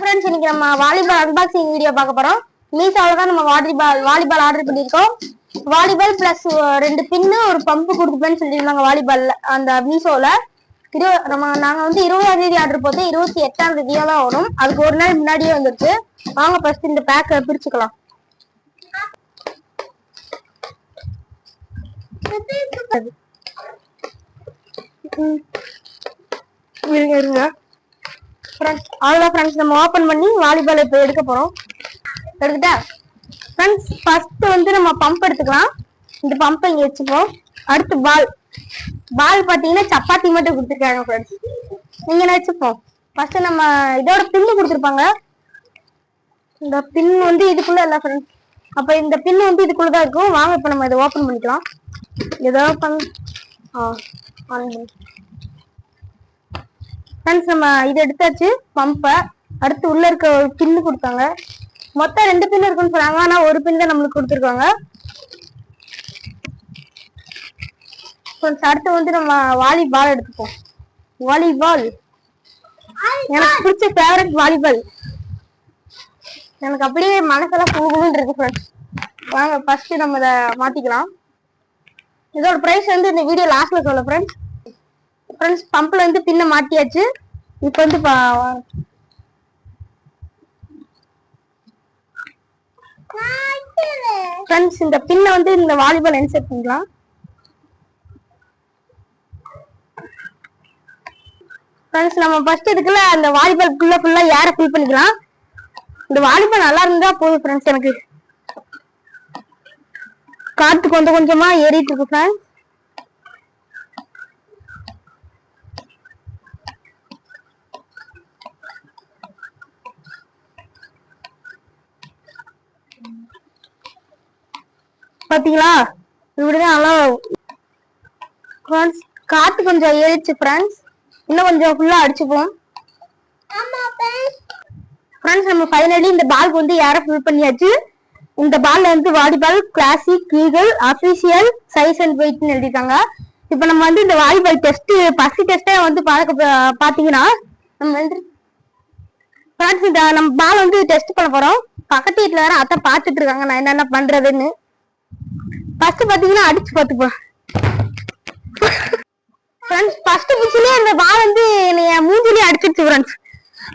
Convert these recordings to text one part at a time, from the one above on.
Friends இன்னைக்கு நம்ம volleyball unboxing video பார்க்க போறோம். மீஷோவில் தான் நம்ம வாலிபால் வாலிபால் ஆர்டர் பண்ணியிருக்கோம். வாலிபால் பிளஸ் ரெண்டு பின்னு ஒரு பம்பு கொடுத்துப்பேன்னு சொல்லியிருந்தாங்க வாலிபால்ல அந்த மீசோல இரு நம்ம நாங்க வந்து இருபதாம் தேதி ஆர்டர் போட்டு இருபத்தி எட்டாம் தேதியா தான் வரும். அதுக்கு ஒரு நாள் முன்னாடியே வந்துருச்சு. வாங்க ஃபர்ஸ்ட் இந்த பேக்கை பிரிச்சுக்கலாம். ம். இருங்க இருங்க. ஃப்ரெண்ட்ஸ் அவ்வளோ ஃப்ரெண்ட்ஸ் நம்ம ஓப்பன் பண்ணி வாலிபால் இப்போ எடுக்க போகிறோம் எடுத்துட்டா? ஃப்ரெண்ட்ஸ் ஃபர்ஸ்ட் வந்து நம்ம பம்ப் எடுத்துக்கலாம். இந்த பம்பை இங்கே வச்சுப்போம் அடுத்து பால் பால் பார்த்தீங்கன்னா சப்பாத்தி மட்டும் கொடுத்துருக்காங்க ஃப்ரெண்ட்ஸ் இங்கே வச்சுப்போம்? ஃபர்ஸ்ட் நம்ம இதோட பின்னு கொடுத்துருப்பாங்க. இந்த பின் வந்து இதுக்குள்ள இல்லை ஃப்ரெண்ட்ஸ் அப்போ இந்த பின் வந்து இதுக்குள்ள தான் இருக்கும். வாங்க இப்போ நம்ம இதை ஓப்பன் பண்ணிக்கலாம். ஏதோ பண் ஆ ஆன் பண்ணி. ஃப்ரெண்ட்ஸ் நம்ம இது எடுத்தாச்சு பம்பை அடுத்து உள்ள இருக்க ஒரு பின்னு கொடுத்தாங்க. மொத்தம் ரெண்டு பின் இருக்குன்னு சொன்னாங்க ஆனா ஒரு பின் தான் நம்மளுக்கு கொடுத்துருக்காங்க. அடுத்து வந்து நம்ம வாலிபால் எடுத்துப்போம். வாலிபால் எனக்கு பிடிச்ச ஃபேவரட் வாலிபால் எனக்கு அப்படியே மனசெல்லாம் குழுகுலுன்னு இருக்கு ஃப்ரெண்ட்ஸ் வாங்க ஃபர்ஸ்ட் நம்ம இதை மாத்திக்கலாம். இதோட ப்ரைஸ் வந்து இந்த வீடியோ லாஸ்ட்ல சொல்ல ஃப்ரெண்ட்ஸ் ஃப்ரெண்ட்ஸ் பம்ப்ல வந்து பின்ன மாட்டியாச்சு. இப்போ வந்து பா- ஃப்ரெண்ட்ஸ் இந்த பின்ன வந்து இந்த வாலிபால் இன்செர்ட் பண்ணலாம். ஃப்ரெண்ட்ஸ் நம்ம ஃபர்ஸ்ட் இதுக்குள்ள அந்த வாலிபால் ஃபுல்லா ஃபுல்லா ஏற ஃபில் பண்ணிக்கலாம்? இந்த வாலிபால் நல்லா இருந்தா போதும் ஃப்ரெண்ட்ஸ் எனக்கு. காத்து கொஞ்சம் கொஞ்சமா ஏறிட்டு இருக்கு ஃப்ரெண்ட்ஸ் பாத்தீங்களா? இப்படிதான் நல்லா ஃப்ரெண்ட்ஸ் காத்து கொஞ்சம் ஏறிச்சு ஃப்ரெண்ட்ஸ் இன்னும் கொஞ்சம் ஃபுல்லா அடிச்சுப்போம். ஃப்ரெண்ட்ஸ் நம்ம ஃபைனலி இந்த பால் வந்து யார ஃபில் பண்ணியாச்சு? இந்த பால்ல வந்து volleyball classic eagle official size and வெயிட்னு எழுதிருக்காங்க இப்போ நம்ம வந்து இந்த வாலிபால் டெஸ்ட் ஃபர்ஸ்ட் டெஸ்ட்டே வந்து பார்க்க பாத்தீங்கன்னா நம்ம வந்து ஃப்ரெண்ட்ஸ் இந்த நம்ம பால் வந்து டெஸ்ட் பண்ண போறோம். பக்கத்து வீட்டுல வேற அத்தை பார்த்துட்டு இருக்காங்க நான் என்னென்ன பண்றதுன்னு. ஃபர்ஸ்ட் பாத்தீங்கன்னா அடிச்சு பாத்துப்போம். ஃப்ரெண்ட்ஸ் ஃபர்ஸ்ட் பிச்சுலயே இந்த பால் வந்து என்னைய மூஞ்சிலே அடிச்சிருச்சு ஃப்ரெண்ட்ஸ்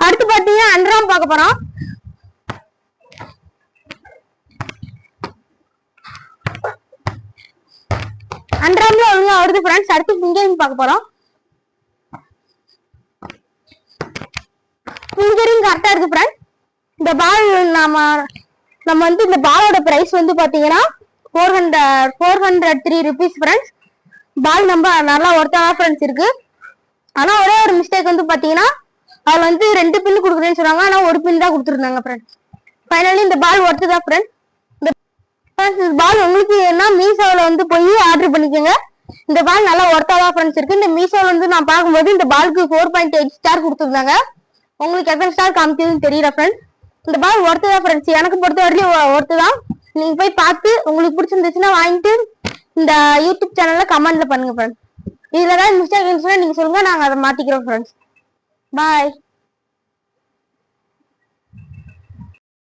அடுத்து பாத்தீங்கன்னா அண்டராம் பார்க்க போறோம். அண்டராம்ல ஒழுங்கா வருது ஃப்ரெண்ட்ஸ் அடுத்து புங்கேரிங் பார்க்க போறோம். புங்கேரிங் கரெக்டா இருக்கு ஃப்ரெண்ட்ஸ் இந்த பால் நாம நம்ம வந்து இந்த பாலோட பிரைஸ் வந்து பாத்தீங்கன்னா four hundred four hundred three rupees friends ball நம்ம நல்லா ஒருத்தவா ஃப்ரெண்ட்ஸ் இருக்கு. ஆனா ஒரே ஒரு மிஸ்டேக் வந்து பாத்தீங்கன்னா அதுல வந்து ரெண்டு பின் கொடுக்குறேன்னு சொன்னாங்க. ஆனா ஒரு பின் தான் கொடுத்துருந்தாங்க ஃப்ரெண்ட்ஸ் ஃபைனலி இந்த பால் ஒர்த்து தான் ஃப்ரெண்ட்ஸ் இந்த பால் உங்களுக்கு என்ன மீஷோவில் வந்து போய் ஆர்டர் பண்ணிக்கோங்க. இந்த பால் நல்லா ஒர்த்தாவா ஃப்ரெண்ட்ஸ் இருக்கு. இந்த மீஷோவில் வந்து நான் பார்க்கும்போது இந்த பாலுக்கு ஃபோர் பாயிண்ட் எயிட் ஸ்டார் கொடுத்துருந்தாங்க. உங்களுக்கு எத்தனை ஸ்டார் காமிச்சதுன்னு தெரியல ஃப்ரெண்ட்ஸ் இந்த பால் ஒர்த்து தான் ஃப்ரெண்ட்ஸ் எனக்கு பொறுத்த வரையும் ஒர்த்து தான். நீங்க போய் பார்த்து உங்களுக்கு பிடிச்சிருந்துச்சுன்னா வாங்கிட்டு இந்த யூடியூப் சேனல்ல கமெண்ட்ல பண்ணுங்க ஃப்ரெண்ட்ஸ் இதுல தான் மிஸ்டேக் இருந்துச்சுன்னா நீங்க சொல்லுங்க நாங்க அதை மாத்திக்கிறோம் ஃப்ரெண்ட்ஸ் பாய்